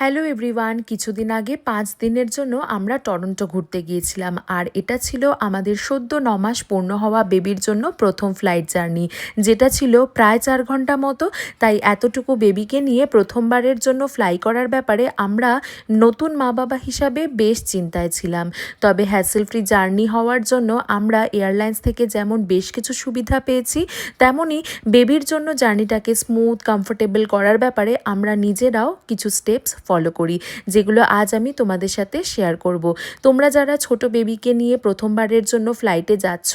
Hello everyone কিছুদিন আগে পাঁচ দিনের জন্য আমরা টরন্টো ঘুরতে গিয়েছিলাম, আর এটা ছিল আমাদের সদ্য নমাস পূর্ণ হওয়া বেবির জন্য প্রথম ফ্লাইট জার্নি যেটা ছিল প্রায় চার ঘণ্টা মতো। তাই এতটুকু বেবিকে নিয়ে প্রথমবারের জন্য ফ্লাই করার ব্যাপারে আমরা নতুন মা বাবা হিসাবে বেশ চিন্তায় ছিলাম। তবে হ্যাসেল ফ্রি জার্নি হওয়ার জন্য আমরা এয়ারলাইন্স থেকে যেমন বেশ কিছু সুবিধা পেয়েছি তেমনই বেবির জন্য জার্নিটাকে স্মুথ কমফোর্টেবল করার ব্যাপারে আমরা নিজেরাও কিছু স্টেপস ফলো করি, যেগুলো আজ আমি তোমাদের সাথে শেয়ার করব। তোমরা যারা ছোট বেবিকে নিয়ে প্রথমবারের জন্য ফ্লাইটে যাচ্ছ,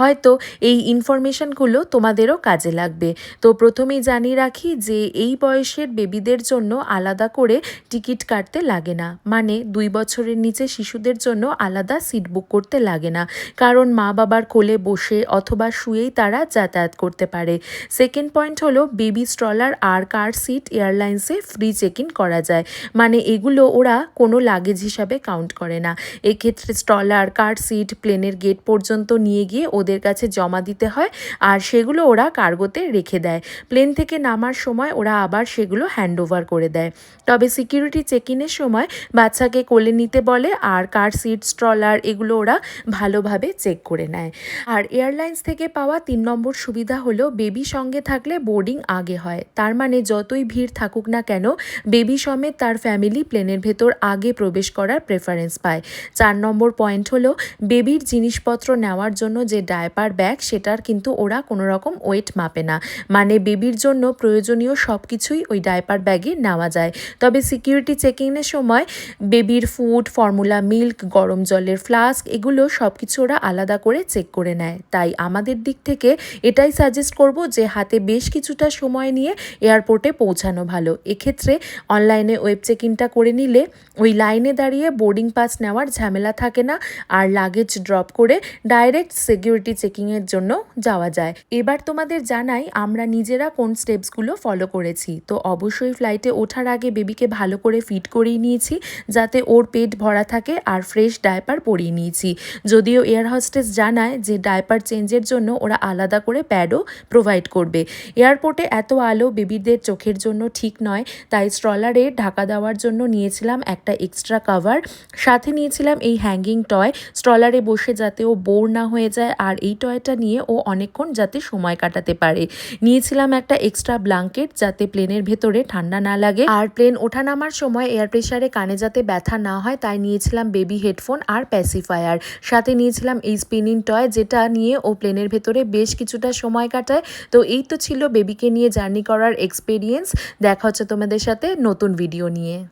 হয়তো এই ইনফরমেশনগুলো তোমাদেরও কাজে লাগবে। তো প্রথমেই জানিয়ে রাখি যে এই বয়সের বেবিদের জন্য আলাদা করে টিকিট কাটতে লাগে না। মানে দুই বছরের নিচে শিশুদের জন্য আলাদা সিট বুক করতে লাগে না। কারণ মা বাবার কোলে বসে অথবা শুয়েই তারা যাতায়াত করতে পারে। সেকেন্ড পয়েন্ট হলো বেবি স্ট্রলার আর কার সিট এয়ারলাইন্সে ফ্রি চেক ইন করা যায়। মানে এগুলো ওরা কোনো লাগেজ হিসাবে কাউন্ট করে না। এক্ষেত্রে স্টলার কার সিট প্লেনের গেট পর্যন্ত নিয়ে গিয়ে ওদের কাছে জমা দিতে হয় আর সেগুলো ওরা কার্গোতে রেখে দেয়। প্লেন থেকে নামার সময় ওরা আবার সেগুলো হ্যান্ড ওভার করে দেয়। তবে সিকিউরিটি চেক ইনের সময় বাচ্চাকে কোলে নিতে বলে আর কার সিট স্ট্রলার এগুলো ওরা ভালোভাবে চেক করে নেয়। আর এয়ারলাইন্স থেকে পাওয়া তিন নম্বর সুবিধা হলো বেবি সঙ্গে থাকলে বোর্ডিং আগে হয়। তার মানে যতই ভিড় থাকুক না কেন বেবি সমেত তার ফ্যামিলি প্লেনের ভেতর আগে প্রবেশ করার প্রেফারেন্স পায়। চার নম্বর পয়েন্ট হলো, বেবির জিনিসপত্র নেওয়ার জন্য যে ডায়পার ব্যাগ সেটার কিন্তু ওরা কোনো রকম ওয়েট মাপে না। মানে বেবির জন্য প্রয়োজনীয় সব কিছুই ওই ডায়পার ব্যাগে নেওয়া যায়। তবে সিকিউরিটি চেকিংয়ের সময় বেবির ফুড ফর্মুলা মিল্ক গরম জলের ফ্লাস্ক এগুলো সব কিছু ওরা আলাদা করে চেক করে নেয়। তাই আমাদের দিক থেকে এটাই সাজেস্ট করব যে, হাতে বেশ কিছুটা সময় নিয়ে এয়ারপোর্টে পৌঁছানো ভালো। এক্ষেত্রে অনলাইনে ওয়েব চেক ইনটা করে নিলে ওই লাইনে দাঁড়িয়ে বোর্ডিং পাস নেওয়ার ঝামেলা থাকে না আর লাগেজ ড্রপ করে ডাইরেক্ট সিকিউরিটি চেকিংয়ের জন্য যাওয়া যায়। এবার তোমাদের জানাই আমরা নিজেরা কোন স্টেপসগুলো ফলো করেছি। তো অবশ্যই ফ্লাইটে ওঠার আগে বেবিকে ভালো করে ফিট করিয়ে নিয়েছি, যাতে ওর পেট ভরা থাকে আর ফ্রেশ ডায়পার পরিয়ে নিয়েছি। যদিও এয়ার হোস্টেস জানায় যে ডায়পার চেঞ্জের জন্য ওরা আলাদা করে প্যাডও প্রোভাইড করবে। এয়ারপোর্টে এত আলো বেবিদের চোখের জন্য ঠিক নয়, তাই স্ট্রলারে ঢাকা দেওয়ার জন্য নিয়েছিলাম একটা এক্সট্রা কাভার সাথে নিয়েছিলাম এই হ্যাঙ্গিং টয় স্ট্রলারে বসে যাতে ও বোর না হয়ে যায়, আর এই টয়টা নিয়ে ও অনেকক্ষণ যাতে সময় কাটাতে পারে। নিয়েছিলাম একটা এক্সট্রা ব্লাঙ্কেট যাতে প্লেনের ভেতরে ঠান্ডা না লাগে। আর প্লেন ওঠা নামার সময় এয়ার প্রেশারে কানে যাতে ব্যথা না হয়, তাই নিয়েছিলাম বেবি হেডফোন আর প্যাসিফায়ার সাথে নিয়েছিলাম এই স্পিনিং টয় যেটা নিয়ে ও প্লেনের ভেতরে বেশ কিছুটা সময় কাটায়। তো এই তো ছিল বেবিকে নিয়ে জার্নি করার এক্সপিরিয়েন্স দেখা হচ্ছে তোমাদের সাথে নতুন ভিডিও নিয়ে।